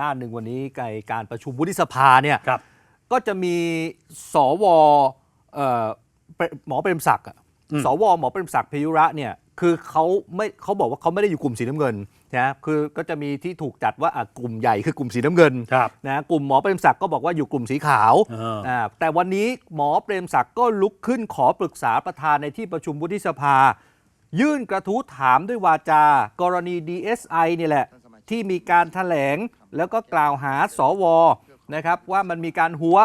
ด้านหนึ่งวันนี้ในการประชุมวุฒิสภาเนี่ยครับ ก็จะมีสวเอ่อเปรหมอเปรมศักดิ์อะอืม สวหมอเปรมศักดิ์พยุระเนี่ยคือเขาไม่เขาบอกว่าเขาไม่ได้อยู่กลุ่มสีน้ำเงินนะคือก็จะมีที่ถูกจัดว่าอะกลุ่มใหญ่คือกลุ่มสีน้ำเงินครับ นะกลุ่มหมอเปรมศักดิ์ก็บอกว่าอยู่กลุ่มสีขาวเอออ่าแต่วันนี้หมอเปรมศักดิ์ก็ลุกขึ้นขอปรึกษาประธานในที่ประชุมวุฒิสภา ยื่นกระทู้ถามด้วยวาจา กรณี DSI นี่แหละ ที่มีการแถลงแล้วก็กล่าวหาสวนะครับว่ามันมีการหัว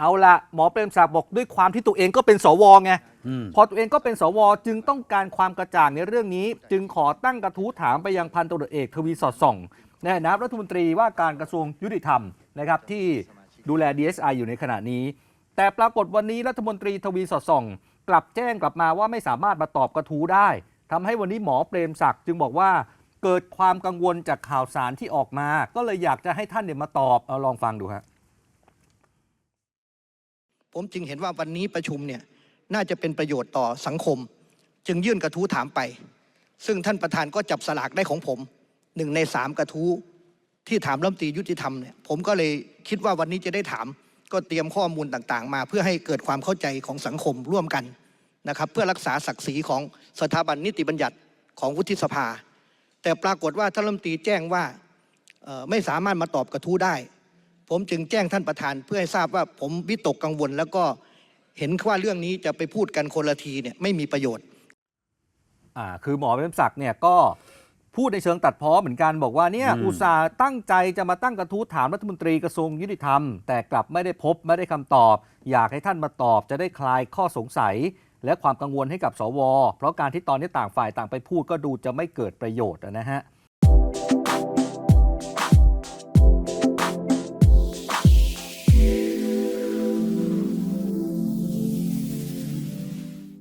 เอาละหมอเปรมศักดิ์บอกด้วยความที่ตัวเองก็เป็นสวไงอืมพอตัวเองก็เป็นสว จึงต้องการความกระจ่างในเรื่องนี้ จึงขอตั้งกระทู้ถามไปยังพันตำรวจเอกทวีสอดส่องในฐานะรัฐมนตรีว่าการกระทรวงยุติธรรมนะครับที่ดูแล DSI อยู่ในขณะนี้ แต่ปรากฏวันนี้รัฐมนตรีทวีสอดส่อง กลับแจ้งกลับมาว่าไม่สามารถมาตอบกระทู้ได้ทำให้วันนี้หมอเปรมศักดิ์จึงบอกว่า เกิดความกังวลจากข่าวสารที่ออกมา ก็เลยอยากจะให้ท่านเนี่ยมาตอบเอาลองฟังดูฮะผมจึงเห็นว่าวันนี้ประชุมเนี่ยน่าจะเป็นประโยชน์ต่อสังคม จึงยื่นกระทู้ถามไป ซึ่งท่านประธานก็จับสลากได้ของผมหนึ่งในสามกระทู้ที่ถามรัฐมนตรียุติธรรมเนี่ยผมก็เลยคิดว่าวันนี้จะได้ถามก็เตรียมข้อมูลต่างๆ มา เพื่อให้เกิดความเข้าใจของสังคมร่วมกันนะครับ เพื่อรักษาศักดิ์ศรีของสถาบันนิติบัญญัติของวุฒิสภา แต่ปรากฏว่าท่านรัฐมนตรีแจ้งว่าเอ่อไม่สามารถมาตอบกระทู้ได้ ผมจึงแจ้งท่านประธานเพื่อให้ทราบว่าผมวิตกกังวล แล้วก็เห็นว่าเรื่องนี้จะไปพูดกันคนละทีเนี่ยไม่มีประโยชน์อ่าคือหมอเปรมศักดิ์เนี่ยก็พูดในเชิงตัดพ้อเหมือนกันบอกว่าเนี่ยอืมอุตส่าห์ตั้งใจจะมาตั้งกระทู้ถามรัฐมนตรีกระทรวงยุติธรรม แต่กลับไม่ได้พบไม่ได้คำตอบ อยากให้ท่านมาตอบจะได้คลายข้อสงสัย และความกังวลให้กับสว เพราะการที่ตอนนี้ต่างฝ่ายต่างไปพูดก็ดูจะไม่เกิดประโยชน์นะฮะ